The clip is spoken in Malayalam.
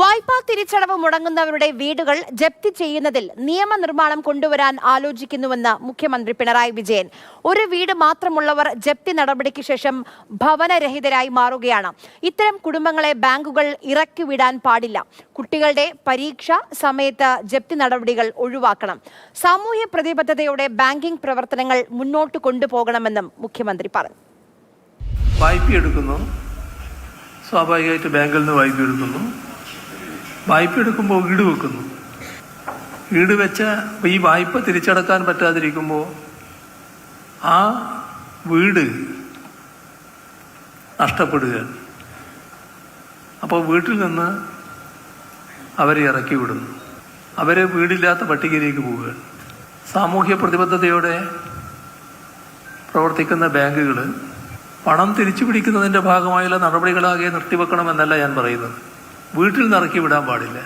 വായ്പാ തിരിച്ചടവ് മുടങ്ങുന്നവരുടെ വീടുകൾ ജപ്തി ചെയ്യുന്നതിൽ നിയമനിർമ്മാണം കൊണ്ടുവരാൻ ആലോചിക്കുന്നുവെന്ന് മുഖ്യമന്ത്രി പിണറായി വിജയൻ. ഒരു വീട് മാത്രമുള്ളവർ ജപ്തി നടപടിക്ക് ശേഷം ഭവനരഹിതരായി മാറുകയാണ്. ഇത്തരം കുടുംബങ്ങളെ ബാങ്കുകൾ ഇറക്കി വിടാൻ പാടില്ല. കുട്ടികളുടെ പരീക്ഷ സമയത്ത് ജപ്തി നടപടികൾ ഒഴിവാക്കണം. സാമൂഹ്യ പ്രതിബദ്ധതയോടെ ബാങ്കിംഗ് പ്രവർത്തനങ്ങൾ മുന്നോട്ട് കൊണ്ടുപോകണമെന്നും മുഖ്യമന്ത്രി പറഞ്ഞു. സ്വാഭാവികമായിട്ട് ബാങ്കിൽ നിന്ന് വായ്പ എടുക്കുന്നു വായ്പ എടുക്കുമ്പോൾ വീട് വെക്കുന്നു. വീട് വെച്ച ഈ വായ്പ തിരിച്ചടക്കാൻ പറ്റാതിരിക്കുമ്പോൾ ആ വീട് നഷ്ടപ്പെടുകയാണ് അപ്പോൾ വീട്ടിൽ നിന്ന് അവരെ ഇറക്കി വിടുന്നു. അവരെ വീടില്ലാത്ത പട്ടികയിലേക്ക് പോവുക. സാമൂഹ്യ പ്രതിബദ്ധതയോടെ പ്രവർത്തിക്കുന്ന ബാങ്കുകൾ പണം തിരിച്ചു പിടിക്കുന്നതിന്റെ ഭാഗമായുള്ള നടപടികളാകെ നിർത്തിവെക്കണമെന്നല്ല ഞാൻ പറയുന്നത്. വീട്ടിൽ നിന്ന് ഇറക്കി വിടാൻ പാടില്ല.